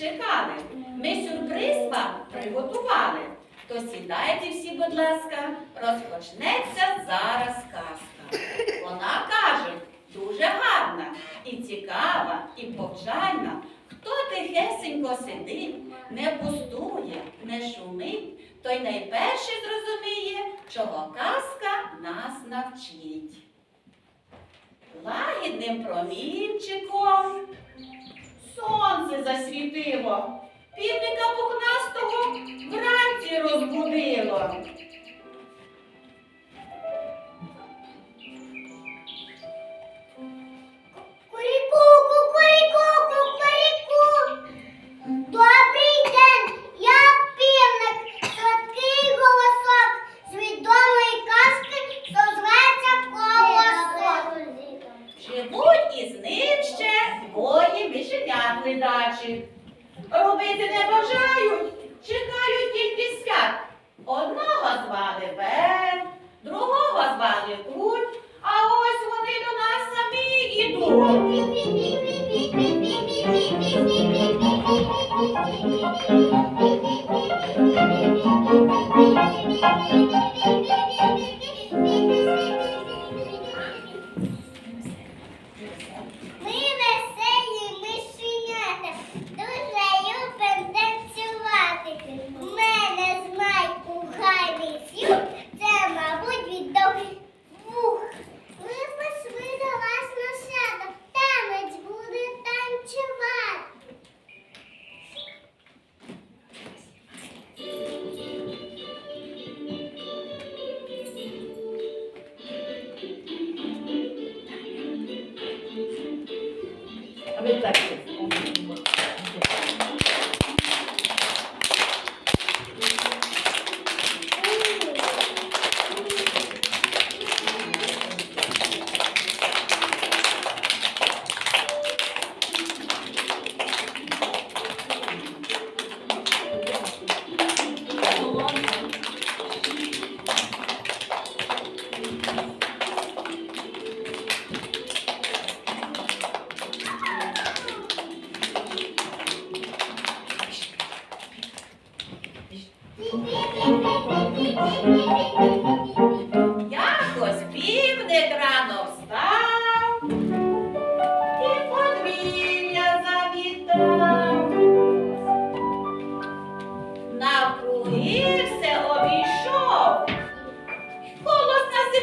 чекали. Ми сюрприз вам приготували. То сідайте всі, будь ласка, розпочнеться зараз казка. Вона каже, дуже гарна і цікава, і повчальна. Хто тихесенько сидить, не пустує, не шумить, той найперше зрозуміє, чого казка нас навчить. Лагідним промінчиком засвітило, півника пухнастого вранці розбудило. Ідуть. Ми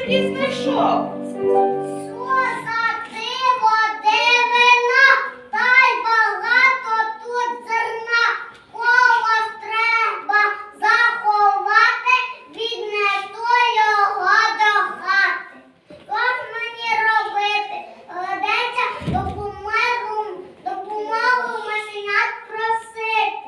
землі знайшов. Що за диво дивина, та багато тут зерна. Колос треба заховати, від не то його до хати. Що мені робити? Ведеться допомогу, допомогу машинят просити.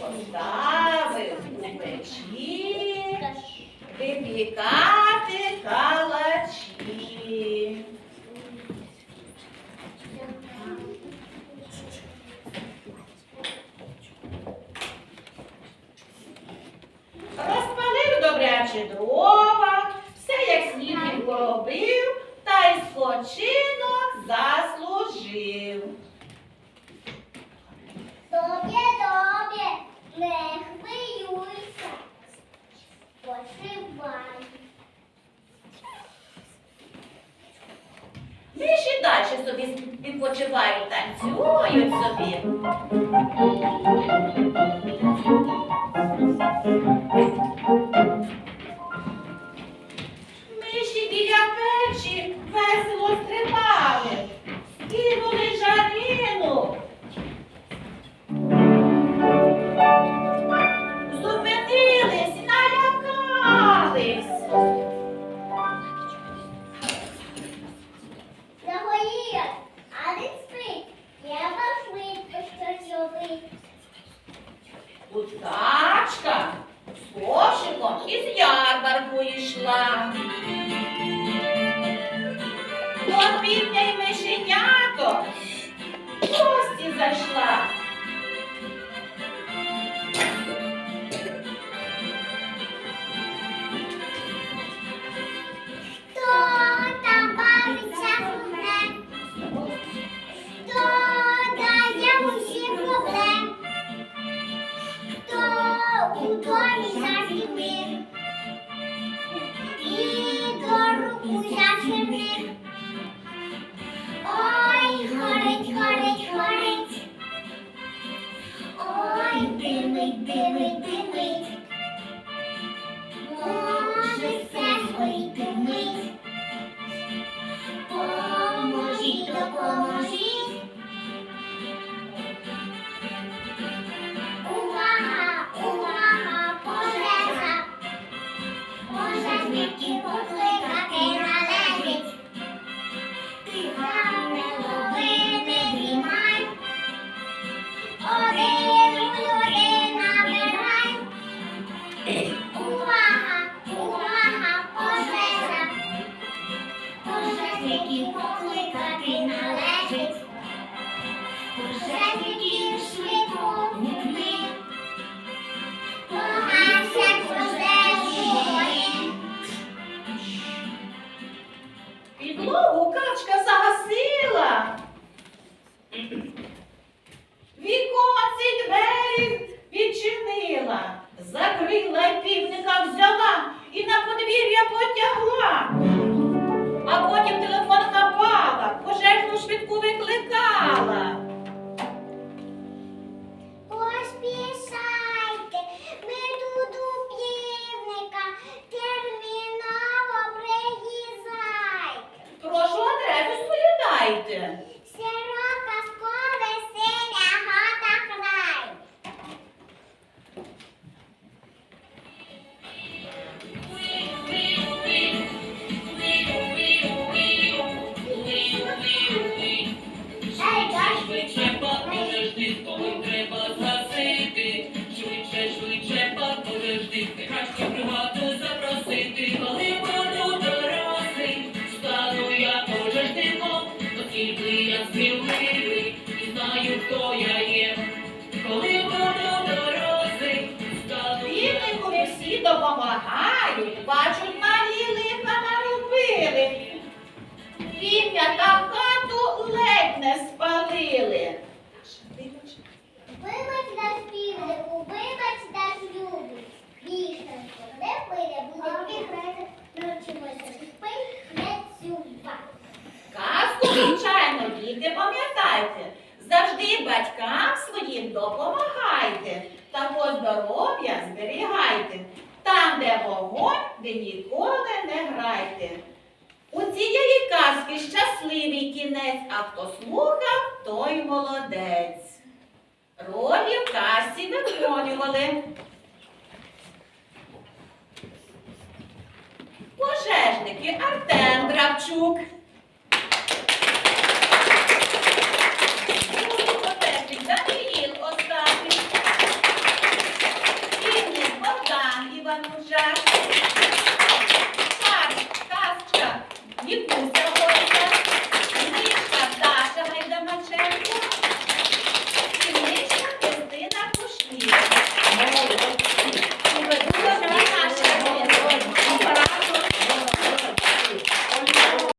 поставив у печі випікати калачі. Розпалив добряче дрова, все як сніг він поробив, та й спочинок заслужив. собі відпочивають, танцюють собі. Миші біля печі весело стрибали, скинули Буткачка з кошиком із ярмарку йшла. You. Краткий приват Пам'ятайте, завжди батькам своїм допомагайте та здоров'я зберігайте. Там, де вогонь, ви ніколи не грайте. У цієї казки щасливий кінець, а хто слухав, той молодець. Ролі в казці виконували. Пожежники Артем Гравчук. Sarah.